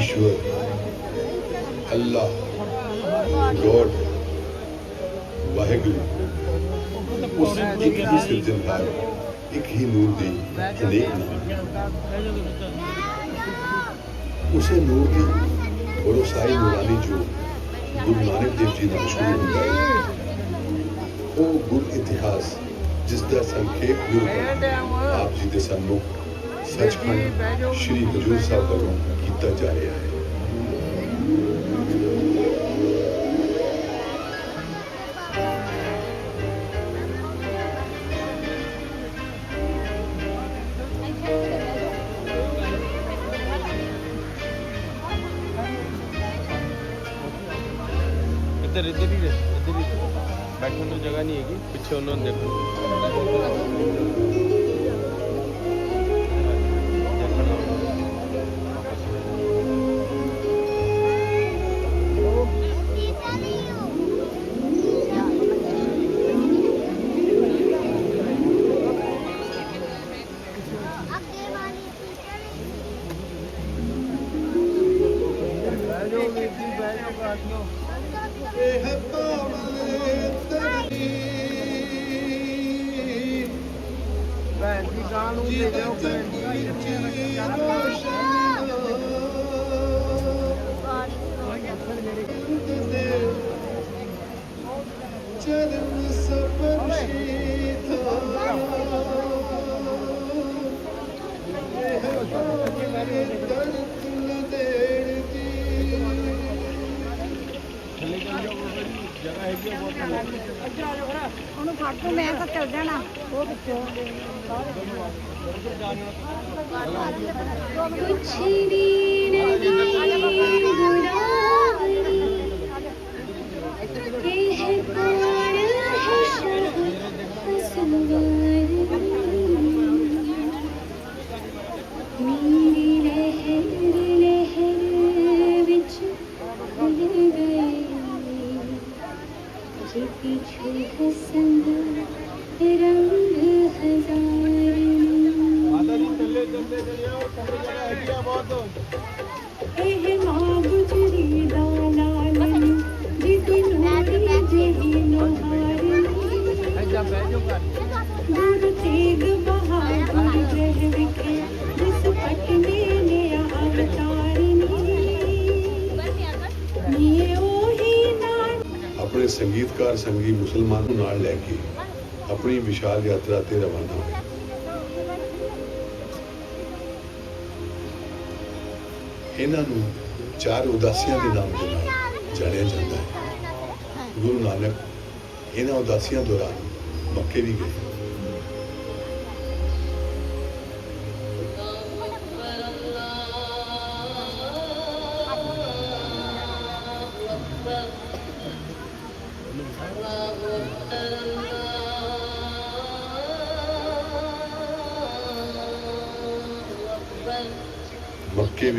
ਈਸ਼ਵਰ ਅੱਲਾ God Waheguru ਉਸ ਇੱਕ ਹੀ ਸਿਰਜਣਹਾਰ ਇੱਕ ਹੀ ਨੂਰ ਦੀ ਅਨੇਕ ਨਾਮ ਉਸੇ ਨੂਰ ਦੀ ਬਰੋਸਾਈ ਨੂਰਾਨੀ ਜੋ ਗੁਰੂ ਨਾਨਕ ਦੇਵ ਜੀ ਨਾਲ ਸ਼ੁਰੂ ਹੁੰਦਾ ਹੈ ਉਹ ਗੁਰ ਇਤਿਹਾਸ ਜਿਸ ਦਾ ਸੰਖੇਪ ਨਿਰੂਪਣ ਆਪ ਜੀ ਦੇ ਸਨਮੁਖ ਸੱਚਖੰਡ ਸ੍ਰੀ ਹਜੂਰ ਸਾਹਿਬ ਵੱਲੋਂ ਕੀਤਾ ਜਾ ਰਿਹਾ ਹੈ ਇੱਧਰ ਇੱਧਰ ਹੀ ਰਹਿ ਇੱਧਰ ਹੀ ਬੈਠਣ ਨੂੰ ਜਗ੍ਹਾ ਨਹੀਂ ਹੈਗੀ ਪਿੱਛੇ ਉਹਨਾਂ ਨੂੰ ਦੇਖੋ ਉਹਨੂੰ ਫੜ ਤੂੰ ਮੈਂ ਤਾਂ ਚੱਲ ਜਾਣਾ ਉਹ ਵਿੱਚੋਂ ਕੁਛ ਵੀ ਨਹੀਂ। तुझे पीछे हसन रंग हजार माता जी चले चले चले बहुत एह मां गुजरी दाना जिदी नूरी जेही नोहारी गुरु तेग बहादुर जह विखे ਸੰਗੀਤਕਾਰ ਸੰਗੀ ਮੁਸਲਮਾਨ ਨੂੰ ਨਾਲ ਲੈ ਕੇ ਆਪਣੀ ਵਿਸ਼ਾਲ ਯਾਤਰਾ ਤੇ ਰਵਾਨਾ ਹੋਏ। ਇਹਨਾਂ ਨੂੰ ਚਾਰ ਉਦਾਸੀਆਂ ਦੇ ਨਾਮ ਦੇ ਨਾਲ ਜਾਣਿਆ ਜਾਂਦਾ ਹੈ। ਗੁਰੂ ਨਾਨਕ ਇਹਨਾਂ ਉਦਾਸੀਆਂ ਦੌਰਾਨ ਮੱਕੇ ਵੀ ਗਏ।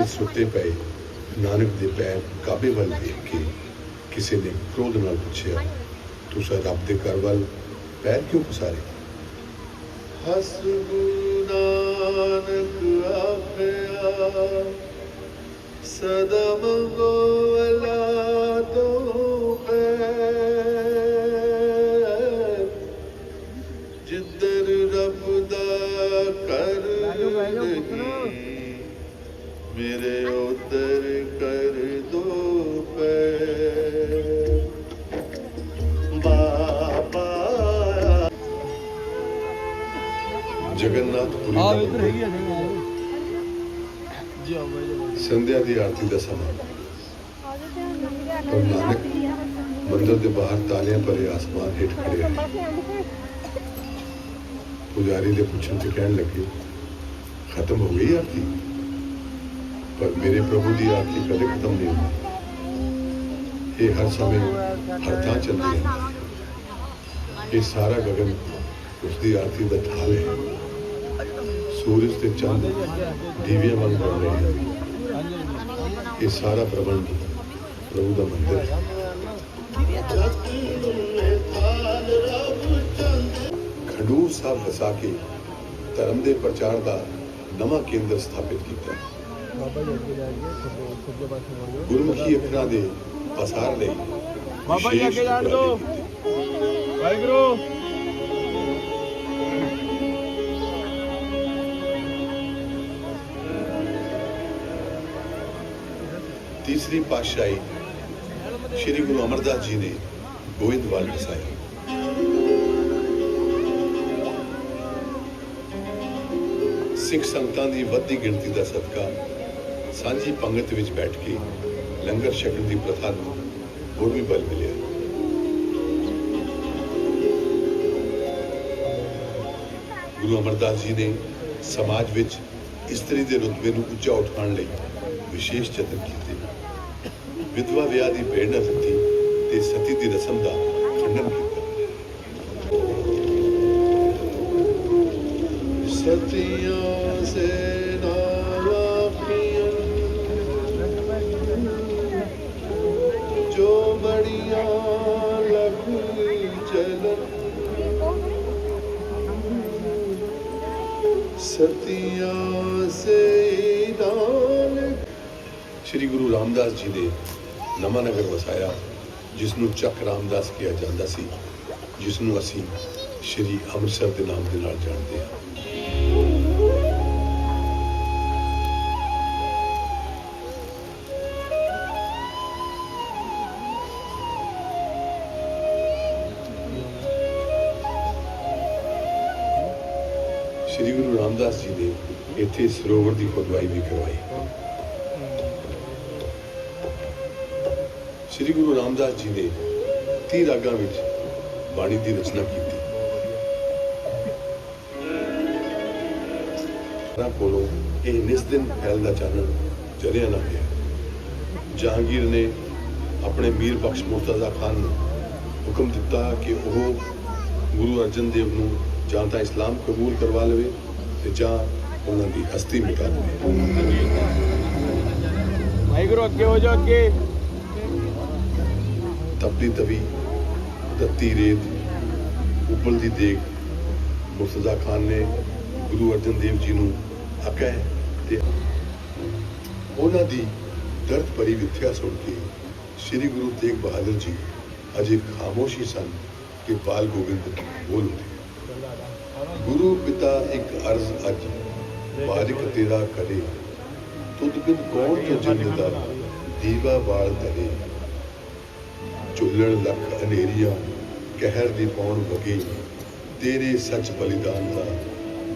ਮੱਕੇ ਸੁੱਤੇ ਪਏ। ਨਾਨਕ ਦੇ ਪੈਰ ਕਾਬੇ ਵੱਲ ਵੇਖ ਕੇ ਕਿਸੇ ਨੇ ਕ੍ਰੋਧ ਨਾਲ ਪੁੱਛਿਆ ਤੁਸੀਂ ਰੱਬ ਦੇ ਘਰ ਵੱਲ ਪੈਰ ਕਿਉਂ ਪਸਾਰੇ? ਹਸਬੁ ਨਾਨਕ ਆਪਿਆ ਸਦਮ ਗੋਵਲਾ ਤੋਂ ਆ ਇੱਧਰ ਹੈਗੀ ਆ ਜਗ੍ਹਾ ਜੀ ਆਓ ਬਾਈ ਜੀ ਸੰਧਿਆ ਦੀ ਆਰਤੀ ਦਾ ਸਮਾਂ। ਔਰ ਨਾਨਕ ਮੰਦਰ ਦੇ ਬਾਹਰ ਤਾਲਿਆਂ ਭਰੇ ਆਸਮਾਨ ਹੇਠ ਖੜੇ ਪੁਜਾਰੀ ਦੇ ਪੁੱਛਣ ਤੇ ਕਹਿਣ ਲੱਗੇ ਖਤਮ ਹੋ ਗਈ ਆਰਤੀ? ਪਰ ਮੇਰੇ ਪ੍ਰਭੂ ਦੀ ਆਰਤੀ ਕਦੇ ਖਤਮ ਨਹੀਂ ਹੁੰਦੀ ਇਹ ਹਰ ਸਮੇਂ ਹਰ ਥਾਂ ਚੱਲਦੀ ਹੈ। ਇਹ ਸਾਰਾ ਗਗਨ ਉਸ ਦੀ ਆਰਤੀ ਦਾ ਥਾਲ ਹੈ। ਸੂਰਜ ਤੇ ਚੰਦ ਦੀਵਿਆਂ ਵਾਂਗ ਬਣ ਰਹੇ ਹਨ। ਇਹ ਸਾਰਾ ਪ੍ਰਬੰਧ ਪ੍ਰਭੂ ਦਾ ਮੰਦਿਰ ਹੈ। ਖਡੂਰ ਸਾਹਿਬ ਵਸਾ ਕੇ ਧਰਮ ਦੇ ਪ੍ਰਚਾਰ ਦਾ ਨਵਾਂ ਕੇਂਦਰ ਸਥਾਪਿਤ ਕੀਤਾ। ਗੁਰਮੁਖੀ ਅੱਖਰਾਂ ਦੇ ਪਸਾਰ ਲਈ ਬਾਬਾ ਜੀ ਅੱਗੇ ਜਾਣ ਦਿਓ। ਵਾਹਿਗੁਰੂ। ਤੀਸਰੀ ਪਾਤਸ਼ਾਹੀ ਸ੍ਰੀ ਗੁਰੂ ਅਮਰਦਾਸ ਜੀ ਨੇ ਗੋਇੰਦਵਾਲ ਵਸਾਈ ਸਿੱਖ ਸੰਗਤਾਂ ਦੀ ਵੱਧਦੀ ਗਿਣਤੀ ਦਾ ਸਦਕਾ ਸਾਂਝੀ ਪੰਗਤ ਵਿੱਚ ਬੈਠ ਕੇ ਲੰਗਰ ਛਕਣ ਦੀ ਪ੍ਰਥਾ ਨੂੰ ਹੋਰ ਵੀ ਬਲ ਮਿਲਿਆ। ਗੁਰੂ ਅਮਰਦਾਸ ਜੀ ਨੇ ਸਮਾਜ ਵਿੱਚ ਇਸਤਰੀ ਦੇ ਰੁਤਬੇ ਨੂੰ ਉੱਚਾ ਉਠਾਉਣ ਲਈ ਵਿਸ਼ੇਸ਼ ਯਤਨ ਕੀਤੇ। ਵਿਧਵਾ ਵਿਆਹ ਦੀ ਪ੍ਰੇਰਣਾ ਦਿੱਤੀ ਤੇ ਸਤੀ ਦੀ ਰਸਮ ਦਾ ਖੰਡਨ ਕੀਤਾ। ਸਤਿਆਂ ਸੇ ਨਾਵਾਪੀਆਂ ਜੋ ਬੜੀਆਂ ਲਖ ਚਲਨ। ਸਤਿਆਂ ਸੇ ਨਾਨਕ ਸ੍ਰੀ ਗੁਰੂ ਰਾਮਦਾਸ ਜੀ ਦੇ ਨਵਾਂ ਨਗਰ ਵਸਾਇਆ ਜਿਸ ਨੂੰ ਚੱਕ ਰਾਮਦਾਸ ਕਿਹਾ ਜਾਂਦਾ ਸੀ ਜਿਸ ਨੂੰ ਅਸੀਂ ਸ੍ਰੀ ਅੰਮ੍ਰਿਤਸਰ ਦੇ ਨਾਮ ਦੇ ਨਾਲ ਜਾਣਦੇ ਹਾਂ। ਸ੍ਰੀ ਗੁਰੂ ਰਾਮਦਾਸ ਜੀ ਨੇ ਇੱਥੇ ਸਰੋਵਰ ਦੀ ਖੁਦਵਾਈ ਵੀ ਕਰਵਾਈ। ਸ੍ਰੀ ਗੁਰੂ ਰਾਮਦਾਸ ਜੀ ਨੇ 30 ਰਾਗਾਂ ਵਿੱਚ ਬਾਣੀ ਦੀ ਰਚਨਾ ਕੀਤੀ। ਉਹਨਾਂ ਕੋਲੋਂ ਇਹ ਨਿਸ ਫੈਲਦਾ ਚਾਨਣ ਜਰਿਆ ਨਾ ਗਿਆ। ਜਹਾਂਗੀਰ ਨੇ ਆਪਣੇ ਮੀਰ ਬਖਸ਼ ਮੁਰਤਜ਼ਾ ਖਾਨ ਨੂੰ ਹੁਕਮ ਦਿੱਤਾ ਕਿ ਉਹ ਗੁਰੂ ਅਰਜਨ ਦੇਵ ਨੂੰ ਜਾਂ ਤਾਂ ਇਸਲਾਮ ਕਬੂਲ ਕਰਵਾ ਲਵੇ ਤੇ ਜਾਂ ਉਹਨਾਂ ਦੀ ਹਸਤੀ ਮਿਟਾ ਦੇਵੇ। ਵਾਹਿਗੁਰੂ ਅੱਗੇ ਹੋ ਜਾਓ ਅੱਗੇ। ਤਪਦੀ ਤਵੀ ਦੱਤੀ ਰੇਤ ਉਬਲਦੀ ਦੇਗ ਮੁਰਤਜ਼ਾ ਖਾਨ ਨੇ ਗੁਰੂ ਅਰਜਨ ਦੇਵ ਜੀ ਨੂੰ ਆਖਿਆ ਤੇ ਉਹਨਾਂ ਦੀ ਦਰਦ ਭਰੀ ਵਿਥਿਆ ਸੁਣ ਕੇ ਸ੍ਰੀ ਗੁਰੂ ਤੇਗ ਬਹਾਦਰ ਜੀ ਅਜੇ ਖਾਮੋਸ਼ੀ ਸਨ ਕਿ ਬਾਲ ਗੋਬਿੰਦ ਬੋਲ ਉਠੇ। ਗੁਰੂ ਪਿਤਾ ਇੱਕ ਅਰਜ਼ ਅੱਜ ਬਾਰਿਕ ਤੇਰਾ ਕਰੇ, ਤੁਧ ਬਿਨ ਕੌਣ ਤੋਂ ਜਿੰਦ ਦੀਵਾ ਬਾਲ ਧਰੇ। ਝੁੱਲਣ ਲੱਖ ਹਨੇਰੀਆਂ, ਕਹਿਰ ਦੀ ਪੌਣ ਵਗੇ, ਤੇਰੇ ਸੱਚ ਬਲੀਦਾਨ ਦਾ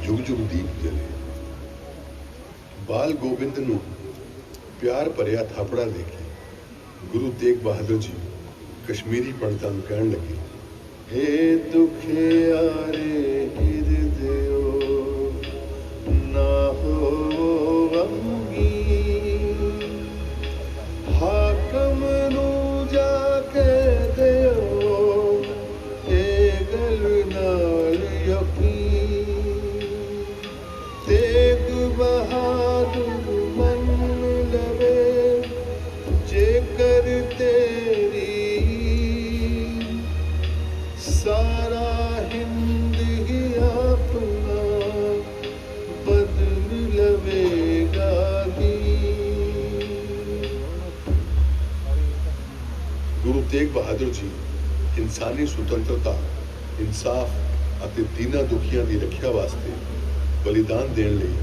ਜੁਗ ਜੁਗ ਦੀਪ ਜਲੇ। ਬਾਲ ਗੋਬਿੰਦ ਨੂੰ ਪਿਆਰ ਭਰਿਆ ਥਾਪੜਾ ਦੇ ਕੇ, ਗੁਰੂ ਤੇਗ ਬਹਾਦਰ ਜੀ ਕਸ਼ਮੀਰੀ ਪੰਡਤਾਂ ਨੂੰ ਕਹਿਣ ਲੱਗੇ, ਹੇ ਦੁਖਿਆਰੇ ਤੇਗ ਬਹਾਦਰ ਜੀ ਇਨਸਾਨੀ ਸੁਤੰਤਰਤਾ, ਇਨਸਾਫ ਅਤੇ ਦੀਨਾ ਦੁਖੀਆਂ ਦੀ ਰੱਖਿਆ ਵਾਸਤੇ ਬਲੀਦਾਨ ਦੇਣ ਲਈ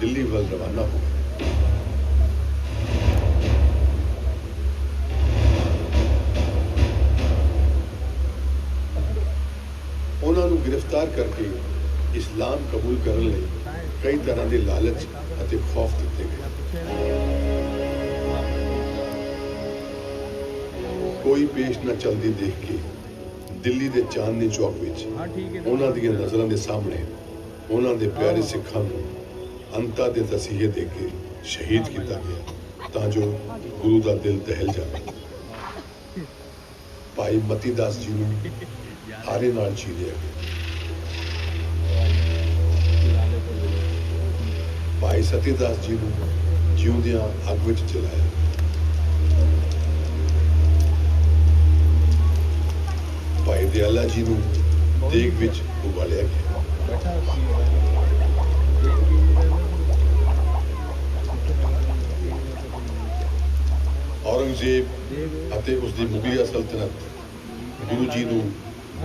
ਦਿੱਲੀ ਵੱਲ ਰਵਾਨਾ ਹੋ ਗਏ। ਉਹਨਾਂ ਨੂੰ ਗ੍ਰਿਫਤਾਰ ਕਰਕੇ ਇਸਲਾਮ ਕਬੂਲ ਕਰਨ ਲਈ ਕਈ ਤਰ੍ਹਾਂ ਦੇ ਲਾਲਚ ਅਤੇ ਖੌਫ ਦਿੱਤੇ ਗਏ। ਕੋਈ ਪੇਸ਼ ਨਾ ਚਲਦੀ ਦੇਖ ਕੇ ਦਿੱਲੀ ਦੇ ਚਾਂਦਨੀ ਚੌਕ ਵਿੱਚ ਉਹਨਾਂ ਦੀਆਂ ਨਜ਼ਰਾਂ ਦੇ ਸਾਹਮਣੇ ਉਹਨਾਂ ਦੇ ਪਿਆਰੇ ਸਿੱਖਾਂ ਨੂੰ ਅੰਤਾਂ ਦੇ ਤਸੀਹੇ ਦੇ ਕੇ ਸ਼ਹੀਦ ਕੀਤਾ ਗਿਆ ਤਾਂ ਜੋ ਗੁਰੂ ਦਾ ਦਿਲ ਦਹਿਲ ਜਾਵੇ। ਭਾਈ ਮਤੀ ਦਾਸ ਜੀ ਨੂੰ ਆਰੇ ਨਾਲ ਚੀਰਿਆ ਗਿਆ। ਭਾਈ ਸਤੀ ਦਾਸ ਜੀ ਨੂੰ ਜਿਉਂਦਿਆਂ ਅੱਗ ਵਿੱਚ ਜਲਾਇਆ। ਭਾਈ ਜੀ ਨੂੰ ਦੇਗ ਵਿੱਚ ਉਬਾਲਿਆ ਗਿਆ। ਔਰੰਗਜ਼ੇਬ ਅਤੇ ਉਸ ਦੀ ਮੁਗਲਿਆ ਸਲਤਨਤ ਗੁਰੂ ਜੀ ਨੂੰ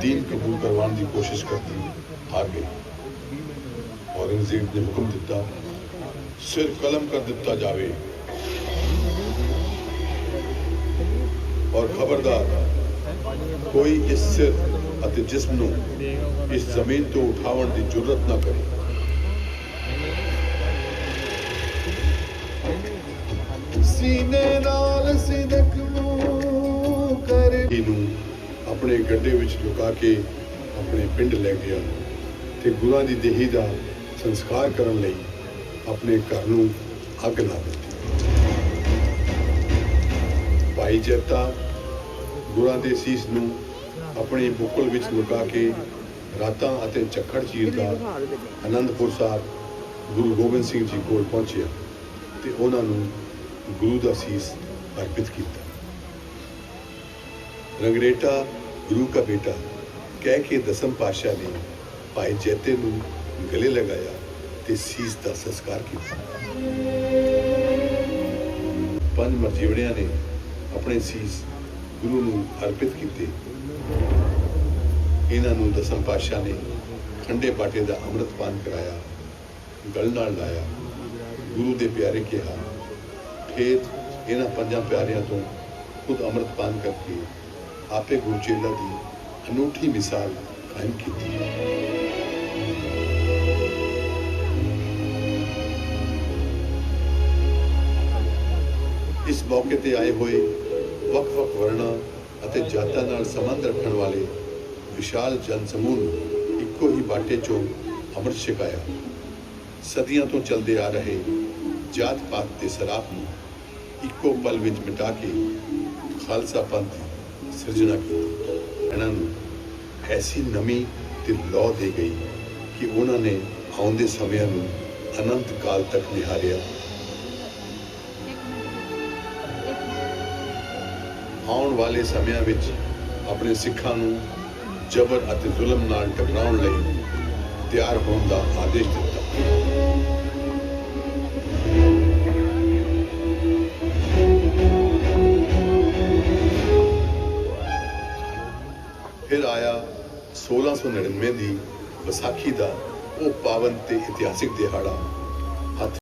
ਦੀਨ ਕਬੂਲ ਕਰਵਾਉਣ ਦੀ ਕੋਸ਼ਿਸ਼ ਕਰਦੀ ਹਾਰ ਗਈ। ਔਰੰਗਜ਼ੇਬ ਨੇ ਹੁਕਮ ਦਿੱਤਾ, ਸਿਰ ਕਲਮ ਕਰ ਦਿੱਤਾ ਜਾਵੇ। ਔਰ ਖਬਰਦਾਰ ਕੋਈ ਇਸ ਸਿਰ ਅਤੇ ਜਿਸਮ ਨੂੰ ਇਸ ਜ਼ਮੀਨ ਤੋਂ ਉਠਾਉਣ ਦੀ ਜੁਰਤ ਨਾ ਕਰੇ। ਸੀਨੇ ਨਾਲ ਸਿਦਕ ਨੂੰ ਕਰ। ਇਹਨੂੰ ਆਪਣੇ ਗੱਡੇ ਵਿੱਚ ਲੁਕਾ ਕੇ ਆਪਣੇ ਪਿੰਡ ਲੈ ਗਿਆ ਤੇ ਗੁਰਾਂ ਦੀ ਦੇਹੀ ਦਾ ਸੰਸਕਾਰ ਕਰਨ ਲਈ ਆਪਣੇ ਘਰ ਨੂੰ ਅੱਗ ਲਾ ਦਿੱਤੀ। ਭਾਈ ਜੈਤਾ ਗੁਰਾਂ ਦੇ ਸੀਸ ਨੂੰ ਆਪਣੇ ਬੁੱਕਲ ਵਿੱਚ ਲੁਕਾ ਕੇ ਰਾਤਾਂ ਅਤੇ ਝੱਖੜ ਚੀਰਦਾ ਆਨੰਦਪੁਰ ਸਾਹਿਬ ਗੁਰੂ ਗੋਬਿੰਦ ਸਿੰਘ ਜੀ ਕੋਲ ਪਹੁੰਚਿਆ ਤੇ ਉਹਨਾਂ ਨੂੰ ਗੁਰੂ ਦਾ ਸੀਸ ਅਰਪਿਤ ਕੀਤਾ। ਰੰਗਰੇਟਾ, ਗੁਰੂ ਦਾ ਬੇਟਾ, ਕਹਿ ਕੇ ਦਸਮ ਪਾਤਸ਼ਾਹ ਨੇ ਭਾਈ ਜੈਤੇ ਨੂੰ ਗਲੇ ਲਗਾਇਆ ਤੇ ਸੀਸ ਦਾ ਸੰਸਕਾਰ ਕੀਤਾ। ਪੰਜ ਮਰਜੀਵੜਿਆਂ ਨੇ ਆਪਣੇ ਸੀਸ ਗੁਰੂ ਨੂੰ ਅਰਪਿਤ ਕੀਤੇ। ਇਹਨਾਂ ਨੂੰ ਦਸਮ ਪਾਤਸ਼ਾਹ ਨੇ ਠੰਡੇ ਬਾਟੇ ਦਾ ਅੰਮ੍ਰਿਤ ਪਾਨ ਕਰਾਇਆ, ਗਲ ਨਾਲ ਲਾਇਆ। ਗੁਰੂ ਦੇ ਪਿਆਰੇ ਕਿਹਾ ਫਿਰ ਇਹਨਾਂ ਪੰਜਾਂ ਪਿਆਰਿਆਂ ਤੋਂ ਖੁਦ ਅੰਮ੍ਰਿਤ ਪਾਨ ਕਰਕੇ ਆਪੇ ਗੁਰੂ ਚੇਲਾ ਦੀ ਅਨੂਠੀ ਮਿਸਾਲ ਕਾਇਮ ਕੀਤੀ ਇਸ ਮੌਕੇ ਤੇ ਆਏ ਹੋਏ ਵੱਖ-ਵੱਖ ਵਰਣਾਂ ਅਤੇ ਜਾਤਾਂ ਨਾਲ ਸੰਬੰਧ ਰੱਖਣ ਵਾਲੇ ਵਿਸ਼ਾਲ ਜਨ ਸਮੂਹ ਨੂੰ ਇੱਕੋ ਹੀ ਬਾਟੇ ਚੋਂ ਅੰਮ੍ਰਿਤ ਛਕਾਇਆ। ਸਦੀਆਂ ਤੋਂ ਚੱਲਦੇ ਆ ਰਹੇ ਜਾਤ ਪਾਤ ਦੇ ਸਰਾਪ ਨੂੰ ਇੱਕੋ ਪਲ ਵਿੱਚ ਮਿਟਾ ਕੇ ਖਾਲਸਾ ਪੰਥ ਦੀ ਸਿਰਜਣਾ ਕੀਤੀ। ਇਹਨਾਂ ਨੂੰ ਐਸੀ ਨਮੀ ਤੇ ਲੌ ਦੇ ਗਈ ਕਿ ਉਹਨਾਂ ਨੇ ਆਉਂਦੇ ਸਮਿਆਂ ਨੂੰ ਅਨੰਤ ਕਾਲ ਤੱਕ ਨਿਹਾਰਿਆ। ਆਉਣ ਵਾਲੇ ਸਮਿਆਂ ਵਿੱਚ ਆਪਣੇ ਸਿੱਖਾਂ ਨੂੰ ਜ਼ਬਰ ਅਤੇ ਜ਼ੁਲਮ ਨਾਲ ਟਕਰਾਉਣ ਲਈ ਤਿਆਰ ਹੋਣ ਦਾ ਆਦੇਸ਼ ਦਿੱਤਾ। ਫਿਰ ਆਇਆ 1699 ਦੀ ਵਿਸਾਖੀ ਦਾ ਉਹ ਪਾਵਨ ਤੇ ਇਤਿਹਾਸਿਕ ਦਿਹਾੜਾ।